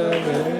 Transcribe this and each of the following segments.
Amen.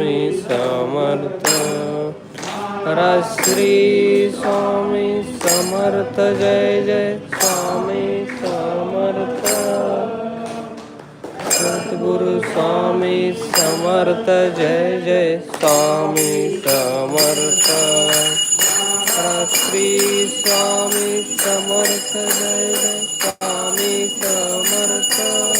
Swami Samarth. Shri Swami Samarth. जय जय स्वामी समर्थ। सद्गुरु स्वामी समर्थ। जय जय स्वामी समर्थ। श्री स्वामी समर्थ। जय जय स्वामी समर्थ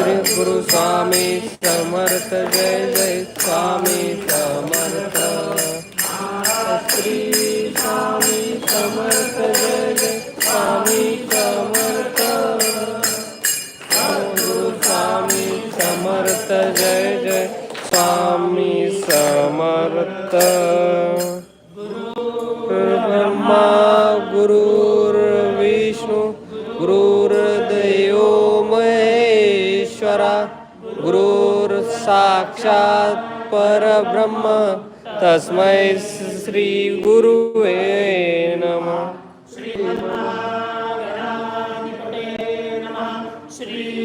श्री गुरु स्वामी समर्थ जय जय स्वामी समर्थ. श्री स्वामी समर्थ जय जय स्वामी समर्थ. गुरु स्वामी समर्थ जय जय स्वामी समर्थ ब्रह्मा गुरु परमेश्वर गुरुर्साक्षात् परब्रह्म तस्मै श्रीगुरुवे नमः। श्री